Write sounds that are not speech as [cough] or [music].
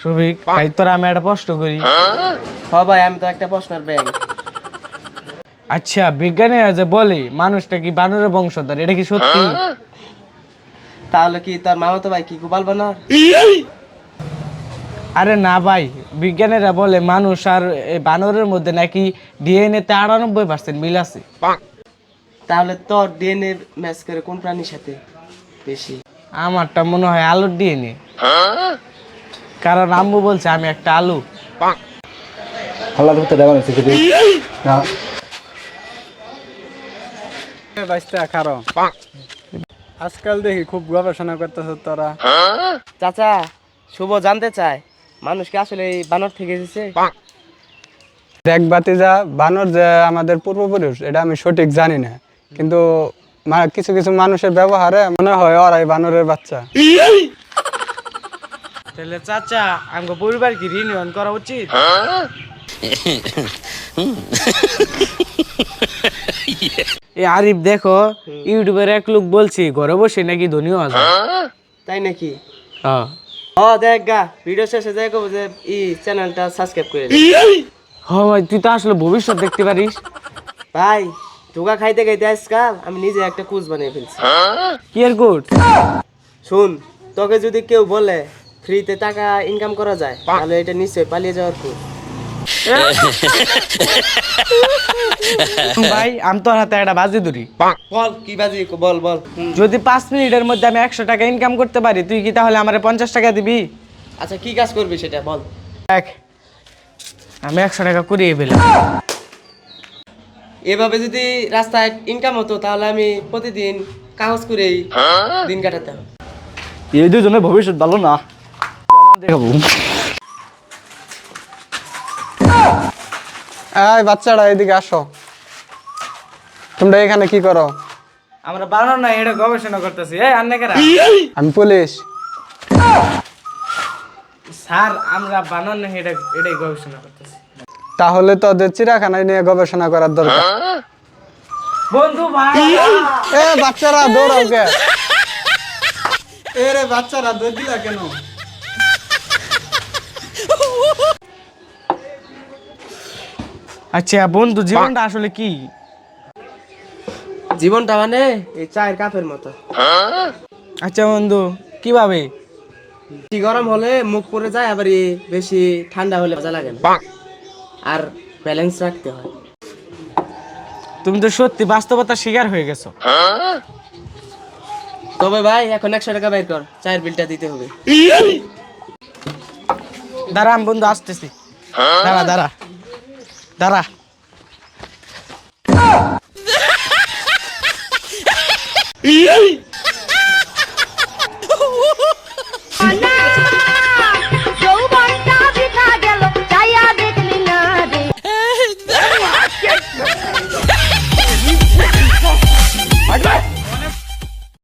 সুভিক ভাই তোরা আমি একটা প্রশ্ন করি। হ ভাই আমি তো একটা প্রশ্নের ব্যাংক আচ্ছা বিজ্ঞানীরা যে বলে মানুষটা কি বানরের বংশধর এটা কি সত্যি? তাহলে কি তার মামাতো ভাই কি গোপাল বানর? আরে না ভাই বিজ্ঞানীরা বলে মানুষ আর এই বানরের মধ্যে নাকি ডিএনএ তে আটানব্বই পার্সেন্ট মিল আছে। তাহলে তোর ডিএনএ ম্যাচ করে কোন প্রাণীর সাথে বেশি? আমারটা মনে হয় আলুর ডিএনএ। কারণ আম্মু বলছে আমি একটা আলু। হাল্লা ধরতে দেওয়া হয়েছে কিন্তু না। বাইশটা খারো। আজকাল দেখি খুব গবেষণা করতেছ তোরা। চাচা শুভ জানতে চায় মানুষ কি আসলে এই বানর থেকে এসেছে? দেখ বাতিজা বানর যে আমাদের পূর্বপুরুষ এটা আমি সঠিক জানি না। কিন্তু কিছু কিছু মানুষের ব্যবহারে মনে হয় ওরাই বানরের বাচ্চা। তাহলে চাচা আমাকে পরিবার কি রিনিয়ন করা উচিত। এই আরিফ দেখো ইউটিউবের এক লোক বলছি ঘরে বসে নাকি ধনী হওয়া যায়? তাই নাকি? হ্যাঁ। ও দেখ গা ভিডিও শেষে কব যে ই চ্যানেলটা সাবস্ক্রাইব করে দে। হ্যাঁ ভাই তুই তো আসলে ভবিষ্যৎ দেখতে পারিস। ভাই ধোকা খাইতে খাইতে আজকাল আমি নিজে একটা কুচ বানিয়ে ফেলছি। কি আর গুড শুন তোকে যদি কেউ বলে ফ্রিতে টাকা ইনকাম করা যায় তাহলে এটা নিশ্চয়ই পালিয়ে যাওয়ার কুচ [laughs] ভাই আমি তোর হাতে একটা বাজি ধরি। বল কি বাজি? বল বল। যদি পাঁচ মিনিটের মধ্যে আমি একশো টাকা ইনকাম করতে পারি তুই কি তাহলে আমার পঞ্চাশ টাকা দিবি? আচ্ছা কি কাজ করবি সেটা বল। দেখ আমি একশো টাকা করিয়ে পেলাম এভাবে যদি রাস্তায় ইনকাম হতো তাহলে আমি প্রতিদিন কাগজ করেই দিন কাটাতাম। এই দুজনের ভবিষ্যৎ ভালো না। দেখাবো। এই বাচ্চারা এদিকে আসো। তোমরা এখানে কি করো? আমরা বানানো না এটা গবেষণা করতেছি। এই আমি পুলিশ। স্যার আমরা বানানো না এটা এটাই গবেষণা করতেছি। তাহলে তোদের চিড়াখানায় নিয়ে গবেষণা করার দরকার। বন্ধু ভাই! এ বাচ্চারা দৌড়াও কে এ রে বাচ্চারা দৌড় দিলা কেন? আচ্ছা বন্ধু জীবনটা আসলে কি? জীবনটা মানে এই চায়ের কাপের মতো। আচ্ছা বন্ধু কীভাবে? বেশি গরম হলে মুখ পড়ে যায় আবার বেশি ঠান্ডা হলে মজা লাগে না। আর ব্যালেন্স রাখতে হয়। তুমি তো সত্যি বাস্তবতার শিকার হয়ে গেছো। তবে ভাই এখন একশো টাকা বের কর চায়ের বিলটা দিতে হবে। দাঁড়া আমি বন্ধু আসতেছি। দাঁড়া দাঁড়া। দাঁড়া।